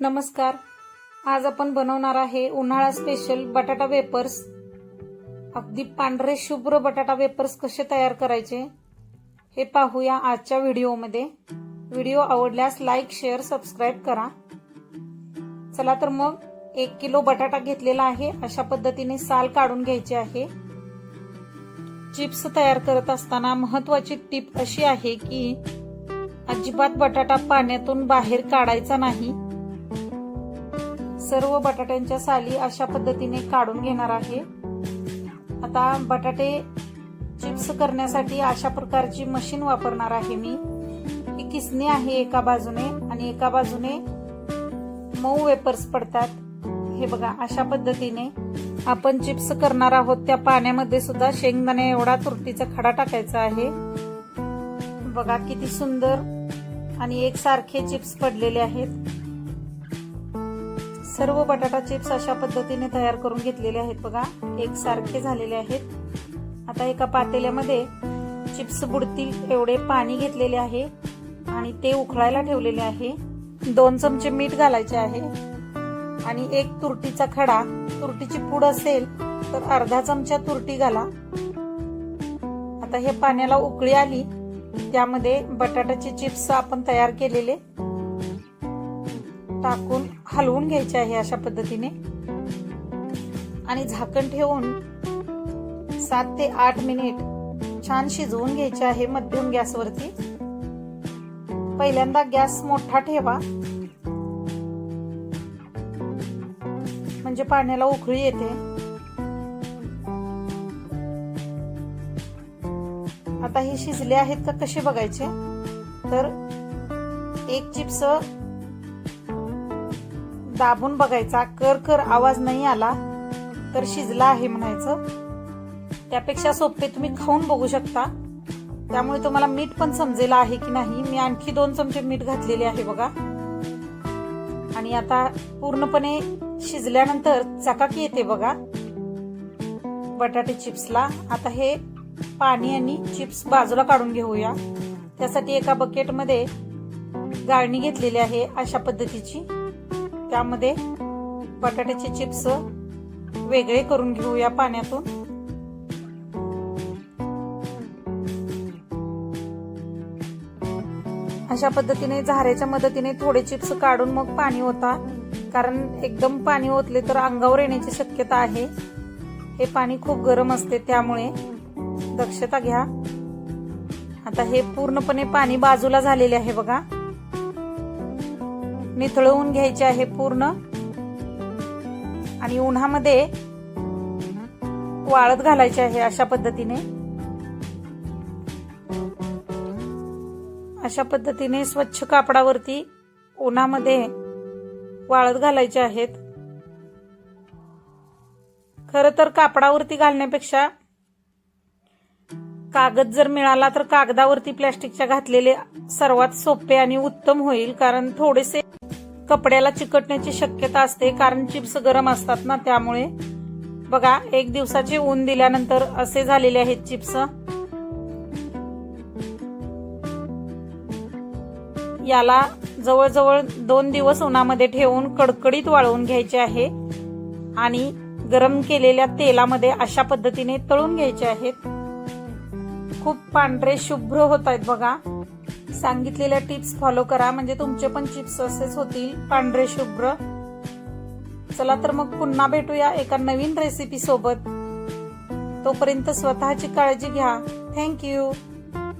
नमस्कार. आज आपण बनवणार आहे उन्हाळा स्पेशल बटाटा वेपर्स अगदी पांढरे शुभ्र बटाटा वेपर्स कसे तयार करायचे हे पाहूया आजच्या व्हिडिओमध्ये व्हिडिओ आवडल्यास लाईक शेअर सबस्क्राईब करा. चला तर मग एक किलो बटाटा घेतलेला आहे. अशा पद्धतीने साल काढून घ्यायची आहे. चिप्स तयार करत असताना महत्वाची टीप अशी आहे की अजिबात बटाटा पाण्यातून बाहेर काढायचा नाही. सर्व बटाट्यांच्या साली अशा पद्धतीने काढून घेणार आहे. आता बटाटे चिप्स करण्यासाठी अशा प्रकारची मशीन वापरणार आहे मी. ही किसणी आहे एका बाजूने आणि एका बाजूने मऊ वेपर्स पडतात. हे बघा अशा पद्धतीने आपण चिप्स करणार आहोत. त्या पाण्यामध्ये सुद्धा शेंगदाणे एवढा तुरटीचा खडा टाकायचा आहे. बघा किती सुंदर आणि एकसारखे चिप्स पडलेले आहेत. सर्व बटाटा चिप्स अशा पद्धतीने तयार करून घेतलेले आहेत बघा. एक सारखे झालेले आहेत. आता एका पातेल्यामध्ये चिप्स बुडतील एवढे पाणी घेतलेले आहे आणि ते उकळायला ठेवलेले आहे. दोन चमचे मीठ घालायचे आहे. आणि एक तुरटीचा खडा. तुरटीची पूड असेल तर अर्धा चमचा तुरटी घाला. आता हे पाण्याला उकळी आली. त्यामध्ये बटाट्याचे चिप्स आपण तयार केलेले. टाकून हलवून घ्यायचे आहे अशा पद्धतीने. आणि झाकण ठेवून सात ते आठ मिनिट छान शिजवून घ्यायचे आहे मध्यम गॅसवरती. पहिल्यांदा गॅस मोठा ठेवा. म्हणजे पाण्याला उकळी येते. आता हे शिजले आहेत का कसे बघायचे? तर एक चिप्स दाबून बघायचा कर कर आवाज नाही आला तर शिजला आहे म्हणायचं. त्यापेक्षा सोपे तुम्ही खाऊन बघू शकता. त्यामुळे तुम्हाला मीठ पण समजेल आहे की नाही. मी आणखी दोन चमचे मीठ घातलेले आहे बघा. आणि आता पूर्णपणे शिजल्यानंतर चकाकी येते बघा. बटाटे चिप्सला. आता हे पाणी आणि चिप्स बाजूला काढून घेऊया. त्यासाठी एका बकेटमध्ये गाळणी घेतलेली आहे अशा पद्धतीची. त्यामध्ये बटाट्याचे चिप्स वेगळे करून घेऊया पाण्यातून. अशा पद्धतीने झाऱ्याच्या मदतीने थोडे चिप्स काढून मग पाणी होता कारण एकदम पाणी ओतले तर अंगावर येण्याची शक्यता आहे. हे पाणी खूप गरम असते त्यामुळे दक्षता घ्या. आता हे पूर्णपणे पाणी बाजूला झालेले आहे बघा. निथळवून घ्यायचे आहे पूर्ण. आणि उन्हामध्ये वाळत घालायचे आहे अशा पद्धतीने. अशा पद्धतीने स्वच्छ कापडावरती उन्हामध्ये वाळत घालायचे आहेत. खर तर कापडावरती घालण्यापेक्षा कागद जर मिळाला तर कागदावरती प्लॅस्टिकच्या घातलेले सर्वात सोपे आणि उत्तम होईल कारण थोडेसे कपड्याला चिकटण्याची शक्यता असते कारण चिप्स गरम असतात ना त्यामुळे. बघा एक दिवसाचे ऊन दिल्यानंतर असे झालेले आहेत चिप्स. याला जवळजवळ दोन दिवस उन्हामध्ये ठेवून कडकडीत वाळवून घ्यायचे आहे आणि गरम केलेल्या तेलामध्ये अशा पद्धतीने तळून घ्यायचे आहेत. खूप पांढरे शुभ्र होत आहेत बघा. सांगितलेल्या टिप्स फॉलो करा. म्हणजे तुमचे पण चिप्स असेच होतील. पांढरे शुभ्र. चला तर मग पुन्हा भेटूया एका नवीन रेसिपी सोबत. तोपर्यंत स्वतःची काळजी घ्या. थँक्यू